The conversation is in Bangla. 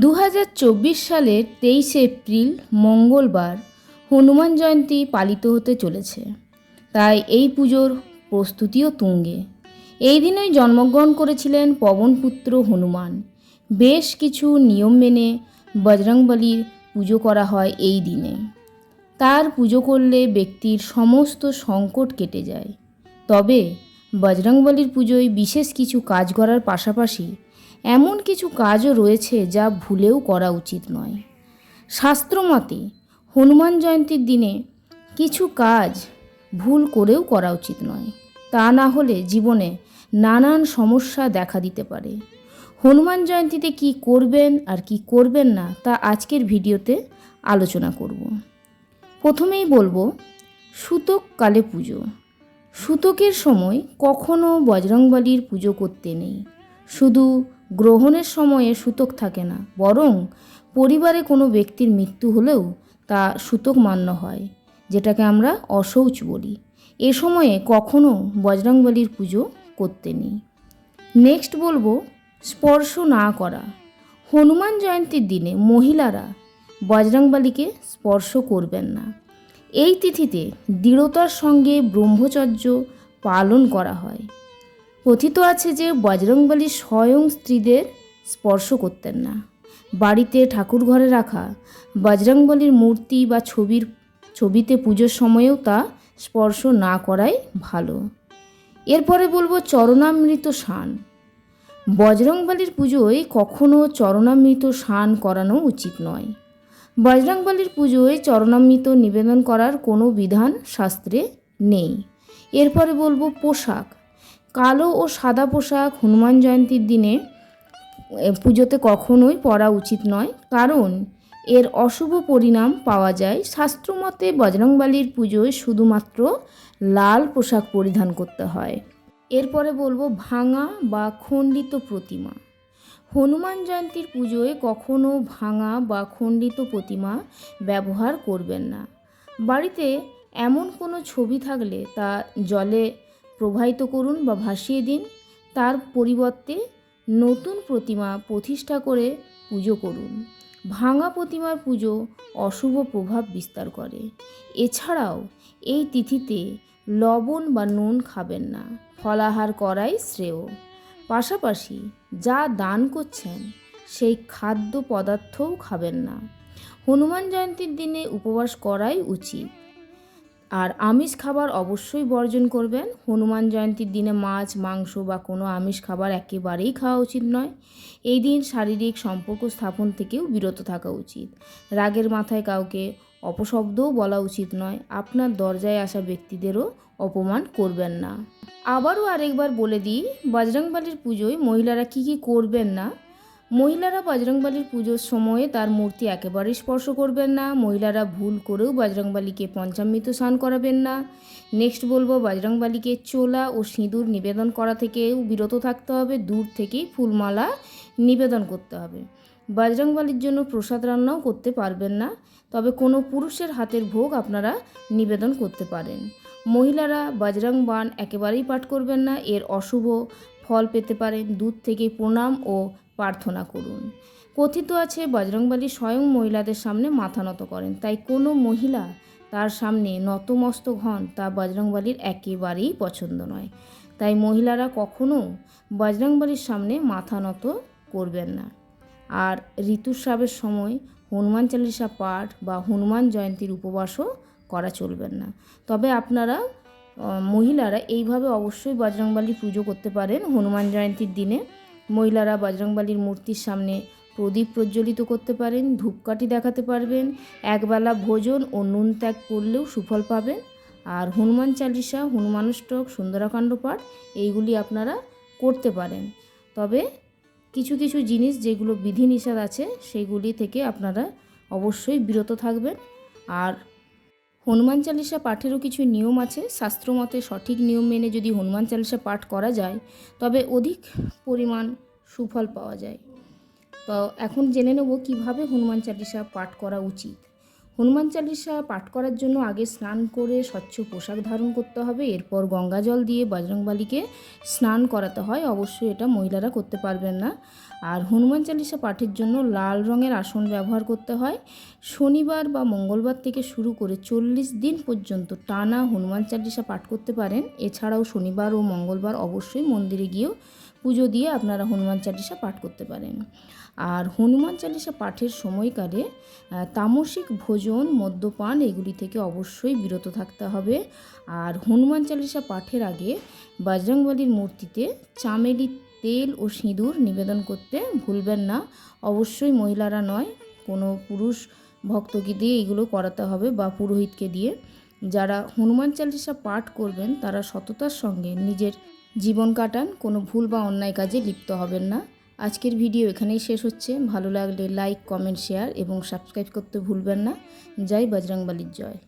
দু হাজার চব্বিশ সালের তেইশে এপ্রিল, মঙ্গলবার হনুমান জয়ন্তী পালিত হতে চলেছে। তাই এই পুজোর প্রস্তুতিও তুঙ্গে। এই দিনই জন্মগ্রহণ করেছিলেন পবনপুত্র হনুমান। বেশ কিছু নিয়ম মেনে বজরংবলীর পুজো করা হয় এই দিনে। তার পুজো করলে ব্যক্তির সমস্ত সংকট কেটে যায়। তবে বজরংবলীর পুজোয় বিশেষ কিছু কাজ করার পাশাপাশি এমন কিছু কাজও রয়েছে যা ভুলেও করা উচিত নয়। শাস্ত্রমতে, হনুমান জয়ন্তীর দিনে কিছু কাজ ভুল করেও করা উচিত নয়। তা না হলে জীবনে নানান সমস্যা দেখা দিতে পারে। হনুমান জয়ন্তীতে কি করবেন আর কি করবেন না, তা আজকের ভিডিওতে আলোচনা করব। প্রথমেই বলব, সুতক কালে পুজো। সুতকের সময় কখনো বজরংবলীর পুজো করতে নেই। শুধু গ্রহণের সময়ে সুতক থাকে না, বরং পরিবারে কোনো ব্যক্তির মৃত্যু হলেও তা সূতক মান্য হয়, যেটাকে আমরা অশৌচ বলি। এ সময়ে কখনো বজরংবলীর পুজো করতে নেই। নেক্সট বলব, স্পর্শ না করা। হনুমান জয়ন্তীর দিনে মহিলারা বজরংবলীকে স্পর্শ করবেন না। এই তিথিতে দৃঢ়তার সঙ্গে ব্রহ্মচর্য পালন করা হয়। কথিত আছে যে বজরংবলী স্বয়ং স্ত্রীদের স্পর্শ করতেন না। বাড়িতে ঠাকুর ঘরে রাখা বজরংবলীর মূর্তি বা ছবির, ছবিতে পুজোর সময়েও তা স্পর্শ না করাই ভালো। এরপরে বলব চরণামৃত সান বজরংবলীর পুজোয় কখনো চরণামৃত স্নান করানো উচিত নয়। বজরংবলীর পুজোয় চরণামৃত নিবেদন করার কোনো বিধান শাস্ত্রে নেই। এরপরে বলব পোশাক। কালো ও সাদা পোশাক হনুমান জয়ন্তীর দিনে পুজোতে কখনোই পরা উচিত নয়। কারণ এর অশুভ পরিণাম পাওয়া যায় শাস্ত্রমতে বজরংবলীর পুজোয় শুধুমাত্র লাল পোশাক পরিধান করতে হয়। এরপরে বলব ভাঙা বা খণ্ডিত প্রতিমা। হনুমান জয়ন্তীর পুজোয় কখনো ভাঙা বা খণ্ডিত প্রতিমা ব্যবহার করবেন না। বাড়িতে এমন কোনো ছবি থাকলে তা জলে প্রবাহিত করুন বা ভাসিয়ে দিন। তার পরিবর্তে নতুন প্রতিমা প্রতিষ্ঠা করে পুজো করুন। ভাঙা প্রতিমার পুজো অশুভ প্রভাব বিস্তার করে। এছাড়াও এই তিথিতে লবণ বা নুন খাবেন না। ফলাহার করাই শ্রেয়। পাশাপাশি যা দান করছেন, সেই খাদ্য পদার্থও খাবেন না। হনুমান জয়ন্তীর দিনে উপবাস করাই উচিত। আর আমিষ খাবার অবশ্যই বর্জন করবেন। হনুমান জয়ন্তীর দিনে মাছ, মাংস বা কোনো আমিষ খাবার একেবারেই খাওয়া উচিত নয়। এই দিন শারীরিক সম্পর্ক স্থাপন থেকেও বিরত থাকা উচিত। রাগের মাথায় কাউকে অপশব্দও বলা উচিত নয়। আপনার দরজায় আসা ব্যক্তিদেরও অপমান করবেন না। আবারও আরেকবার বলে দিই, বজরংবালির পুজোয় মহিলারা কি কি করবেন না মহিলারা বজরংবলীর পুজোর সময়ে তার মূর্তি একেবারেই স্পর্শ করবেন না, মহিলারা ভুল করেও বজরংবলীকে পঞ্চামৃত স্নান করাবেন না। নেক্সট বলব, বজরংবলীকে চোলা ও সিঁদুর নিবেদন করা থেকেও বিরত থাকতে হবে, দূর থেকেই ফুলমালা নিবেদন করতে হবে। বজরংবলীর জন্য প্রসাদ রান্নাও করতে পারবেন না, তবে কোনো পুরুষের হাতের ভোগ আপনারা নিবেদন করতে পারেন। মহিলারা বজরং বান একেবারেই পাঠ করবেন না, এর অশুভ ফল পেতে পারেন, দূর থেকে প্রণাম ও প্রার্থনা করুন। কথিত আছে, বজরংবলী স্বয়ং মহিলাদের সামনে মাথা নত করেন। তাই কোনো মহিলা তার সামনে নতমস্তক হন তা বজরংবলীর একেবারেই পছন্দ নয়। তাই মহিলারা কখনো বজরংবলীর সামনে মাথা নত করবেন না। আর ঋতুস্রাবের সময় হনুমান চালিসা পাঠ বা হনুমান জয়ন্তীর উপবাসও করা চলবেন না। তবে আপনারা মহিলারা এইভাবে অবশ্যই বজরংবলী পুজো করতে পারেন। হনুমান জয়ন্তীর দিনে মহিলারা বজরংবালির মূর্তির সামনে প্রদীপ প্রজ্বলিত করতে পারেন, ধূপকাঠি দেখাতে পারবেন, একবেলা ভোজন ও নুন ত্যাগ করলেও সুফল পাবেন। আর হনুমান চালিসা হনুমানষ্টক সুন্দরাকাণ্ড পাঠ, এইগুলি আপনারা করতে পারেন। তবে কিছু কিছু জিনিস যেগুলো বিধিনিষেধ আছে, সেগুলি থেকে আপনারা অবশ্যই বিরত থাকবেন। আর হনুমান চালিসা পাঠেরও কিছু নিয়ম আছে। শাস্ত্রমতে সঠিক নিয়ম মেনে যদি হনুমান চালিসা পাঠ করা যায়, তবে অধিক পরিমাণ সুফল পাওয়া যায়। তো এখন জেনে নেব কীভাবে হনুমান চালিসা পাঠ করা উচিত। হনুমান চালিসা পাঠ করার জন্য আগে স্নান করে স্বচ্ছ পোশাক ধারণ করতে হবে। এরপর গঙ্গা জল দিয়ে বজরংবালিকে স্নান করাতে হয়। অবশ্যই এটা মহিলারা করতে পারবেন না। আর হনুমান চালিসা পাঠের জন্য লাল রঙের আসন ব্যবহার করতে হয়। শনিবার বা মঙ্গলবার থেকে শুরু করে চল্লিশ দিন পর্যন্ত টানা হনুমান চালিসা পাঠ করতে পারেন। এছাড়াও শনিবার ও মঙ্গলবার অবশ্যই মন্দিরে গিয়েও পুজো দিয়ে আপনারা হনুমান চালিসা পাঠ করতে পারেন। আর হনুমান চালিসা পাঠের সময়কালে তামসিক ভোজন, মদ্যপান এগুলি থেকে অবশ্যই বিরত থাকতে হবে। আর হনুমান চালিসা পাঠের আগে বজরংবলীর মূর্তিতে চামেলি তেল ও সিঁদুর নিবেদন করতে ভুলবেন না। অবশ্যই মহিলারা নয়, কোনো পুরুষ ভক্তকে দিয়ে এগুলো করাতে হবে বা পুরোহিতকে দিয়ে। যারা হনুমান চালিসা পাঠ করবেন, তারা সততার সঙ্গে নিজের জীবন কাটান, কোনো ভুল বা অন্যায় কাজে লিপ্ত হবেন না। আজকের ভিডিও এখানেই শেষ হচ্ছে। ভালো লাগলে লাইক, কমেন্ট, শেয়ার এবং সাবস্ক্রাইব করতে ভুলবেন না। যাই বজরংবলীর জয়।